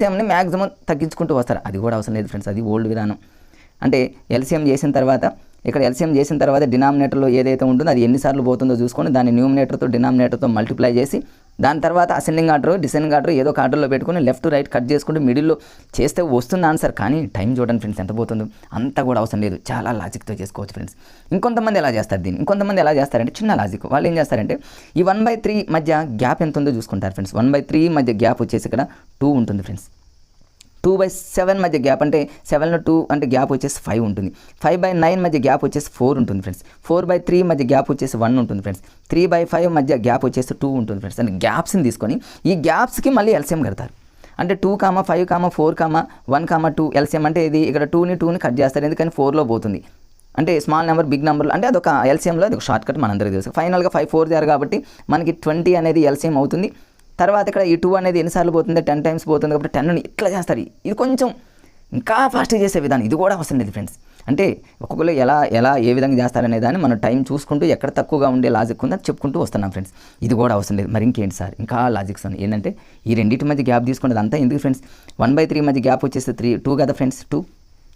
ఎల్సిఎంని maximum తగ్గించుకుంటూ వస్తారు. అది కూడా అవసరం లేదు ఫ్రెండ్స్ అది ఓల్డ్ విధానం. అంటే ఎల్సిఎం చేసిన తర్వాత ఇక్కడ ఎల్సిఎం చేసిన తర్వాత డినామినేటర్లో ఏదైతే ఉంటుందో అది ఎన్నిసార్లు పోతుందో చూసుకొని దాన్ని న్యూమినేటర్తో డినామినేటర్తో మల్టిప్లై చేసి దాని తర్వాత అసెండింగ్ ఆర్డర్ డిసెండింగ్ ఆర్డర్ ఏదో ఒక ఆర్డర్లో పెట్టుకుని లెఫ్ట్ రైట్ కట్ చేసుకుంటూ మిడిల్లో చేస్తే వస్తుంది ఆన్సర్ కానీ టైం చూడండి ఫ్రెండ్స్ ఎంత పోతుందో. అంతా కూడా అవసరం లేదు. చాలా లాజిక్తో చేసుకోవచ్చు ఫ్రెండ్స్ ఇంకొంతమంది ఎలా చేస్తారు దీన్ని? ఇంకొంతమంది ఎలా చేస్తారంటే చిన్న లాజిక్ వాళ్ళు ఏం చేస్తారంటే ఈ వన్ బై త్రీ మధ్య గ్యాప్ ఎంత ఉందో చూసుకుంటారు ఫ్రెండ్స్ వన్ బై త్రీ మధ్య గ్యాప్ వచ్చేసి ఇక్కడ టూ ఉంటుంది ఫ్రెండ్స్ టూ బై సెవెన్ మధ్య గ్యాప్ అంటే సెవెన్లో టూ అంటే గ్యాప్ వచ్చేసి ఫైవ్ ఉంటుంది. ఫైవ్ బై నైన్ మధ్య గ్యాప్ వచ్చేసి ఫోర్ ఉంటుంది ఫ్రెండ్స్. ఫోర్ బై త్రీ మధ్య గ్యాప్ వచ్చేసి వన్ ఉంటుంది ఫ్రెండ్స్. త్రీ బై ఫైవ్ మధ్య గ్యాప్ వచ్చేసి టూ ఉంటుంది ఫ్రెండ్స్. అంటే గ్యాప్స్ని తీసుకొని ఈ గ్యాప్స్కి మళ్ళీ ఎల్సిఎం కడతారు. అంటే two comma five comma four comma one comma two LCM అంటే ఇది ఇక్కడ టూని టూని కట్ చేస్తారు. ఎందుకని ఫోర్లో పోతుంది. అంటే స్మాల్ నెంబర్ బిగ్ నెంబర్ అంటే అదొక ఎల్సిఎంలో అది ఒక షార్ట్ కట్ మనందరికీ తెలుసు. ఫైనల్గా ఫైవ్ ఫోర్ జారు కాబట్టి మనకి ట్వంటీ అనేది ఎల్సిఎం అవుతుంది. తర్వాత ఇక్కడ ఈ టూ అనేది ఎన్నిసార్లు పోతుంది? టెన్ టైమ్స్ పోతుంది కాబట్టి టెన్ ఇట్లా చేస్తారు. ఇది కొంచెం ఇంకా ఫాస్ట్గా చేసే విధానం. ఇది కూడా అవసరం లేదు ఫ్రెండ్స్ అంటే ఒక్కొక్కరు ఎలా ఎలా ఏ విధంగా చేస్తారనే దాన్ని మనం టైం చూసుకుంటూ ఎక్కడ తక్కువగా ఉండే లాజిక్ ఉందని చెప్పుకుంటూ వస్తున్నాం ఫ్రెండ్స్ ఇది కూడా అవసరం లేదు. మరి ఇంకేంటి సార్? ఇంకా లాజిక్స్ ఉన్నాయి ఏంటంటే ఈ రెండింటి మధ్య గ్యాప్ తీసుకునేది అంతా ఎందుకు ఫ్రెండ్స్ వన్ బై త్రీ మధ్య గ్యాప్ వచ్చేస్తే త్రీ టూ కదా ఫ్రెండ్స్ టూ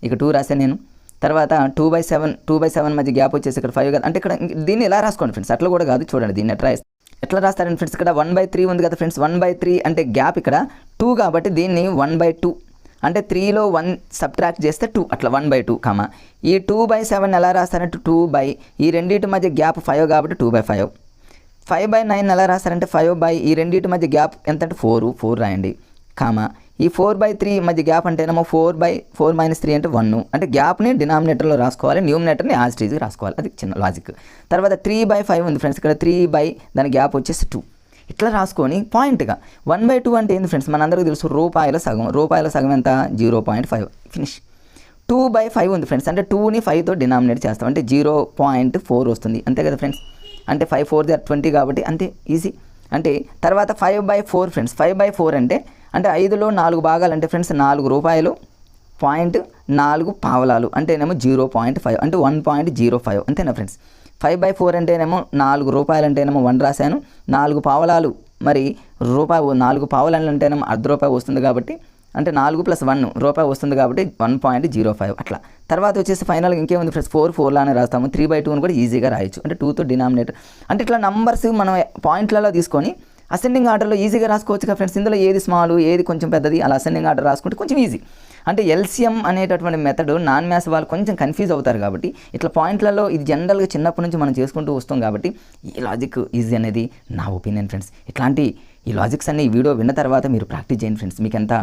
ఇక టూ రాశాను నేను. తర్వాత two by seven two by seven మధ్య గ్యాప్ వచ్చేసి ఇక్కడ ఫైవ్ కదా. అంటే ఇక్కడ దీన్ని ఎలా రాసుకోండి ఫ్రెండ్స్ అట్లా కూడా కాదు. చూడండి దీన్ని ఎట్లా ఎట్లా రాస్తారండి ఫ్రెండ్స్? ఇక్కడ వన్ బై త్రీ ఉంది కదా ఫ్రెండ్స్. వన్ బై త్రీ అంటే గ్యాప్ ఇక్కడ. టూ కాబట్టి దీన్ని వన్ బై టూ అంటే త్రీలో వన్ సబ్ట్రాక్ట్ చేస్తే టూ అట్లా వన్ బై టూ కామా ఈ టూ బై సెవెన్ ఎలా రాస్తారంటే టూ బై ఈ రెండింటి మధ్య గ్యాప్ ఫైవ్ కాబట్టి two by five five by nine ఎలా రాస్తారంటే ఫైవ్ బై ఈ రెండింటి మధ్య గ్యాప్ ఎంత అంటే ఫోర్ ఫోర్ రాయండి కామా ఈ ఫోర్ బై త్రీ మధ్య గ్యాప్ అంటేనేమో four by four minus three అంటే వన్. అంటే గ్యాప్ని డినామినేటర్లో రాసుకోవాలి న్యూమినేటర్ని యాజ్ టీజ్గా రాసుకోవాలి. అది చిన్న లాజిక్ తర్వాత త్రీ బై ఫైవ్ ఉంది ఫ్రెండ్స్ ఇక్కడ త్రీ బై దాని గ్యాప్ వచ్చేసి టూ. ఇట్లా రాసుకొని పాయింట్గా వన్ బై టూ అంటే ఏంది ఫ్రెండ్స్? మనందరికీ తెలుసు రూపాయల సగం. రూపాయల సగం ఎంత? Zero point five. Finish two by five ఉంది ఫ్రెండ్స్. అంటే టూని ఫైవ్తో డినామినేట్ చేస్తాం. అంటే జీరో పాయింట్ ఫోర్ వస్తుంది. అంతే కదా ఫ్రెండ్స్? అంటే ఫైవ్ ఫోర్ దే ట్వంటీ కాబట్టి అంతే ఈజీ అంటే తర్వాత five by four friends five by four అంటే అంటే ఐదులో నాలుగు భాగాలు అంటే ఫ్రెండ్స్ నాలుగు రూపాయలు. పాయింట్ నాలుగు పావలాలు. అంటేనేమో జీరో పాయింట్ ఫైవ్. అంటే వన్ పాయింట్ జీరో ఫైవ్. అంతేనా ఫ్రెండ్స్ ఫైవ్ బై ఫోర్ అంటేనేమో నాలుగు రూపాయలు అంటేనేమో వన్ రాశాను. నాలుగు పావలాలు. మరి రూపాయి నాలుగు పావలాలు అంటేనేమో అర్ధ రూపాయి వస్తుంది కాబట్టి అంటే నాలుగు ప్లస్ వన్ రూపాయి వస్తుంది కాబట్టి వన్ పాయింట్ జీరో ఫైవ్ అట్లా. తర్వాత వచ్చేసి ఫైనల్గా ఇంకేముంది ఫ్రెండ్స్ ఫోర్ ఫోర్లానే రాస్తాము. త్రీ బై టూని కూడా ఈజీగా రాయొచ్చు. అంటే టూతో డినామినేటర్ అంటే ఇట్లా నంబర్స్ మనం పాయింట్లలో తీసుకొని అసెండింగ్ ఆర్డర్లో ఈజీగా రాసుకోవచ్చు కదా ఫ్రెండ్స్ ఇందులో ఏది స్మాల్ ఏది కొంచెం పెద్దది? అలా అసెండింగ్ ఆర్డర్ రాసుకుంటే కొంచెం ఈజీ అంటే ఎల్సిఎం అనేటటువంటి మెథడ్ నాన్ మ్యాథ్స్ వాళ్ళు కొంచెం కన్ఫ్యూజ్ అవుతారు కాబట్టి ఇట్లా పాయింట్లలో ఇది జనరల్గా చిన్నప్పటి నుంచి మనం చేసుకుంటూ వస్తాం కాబట్టి ఈ లాజిక్ ఈజీ అనేది నా ఒపీనియన్ ఫ్రెండ్స్ ఇట్లాంటి ఈ లాజిక్స్ అన్ని ఈ వీడియో విన్న తర్వాత మీరు ప్రాక్టీస్ చేయండి ఫ్రెండ్స్ మీకు ఎంత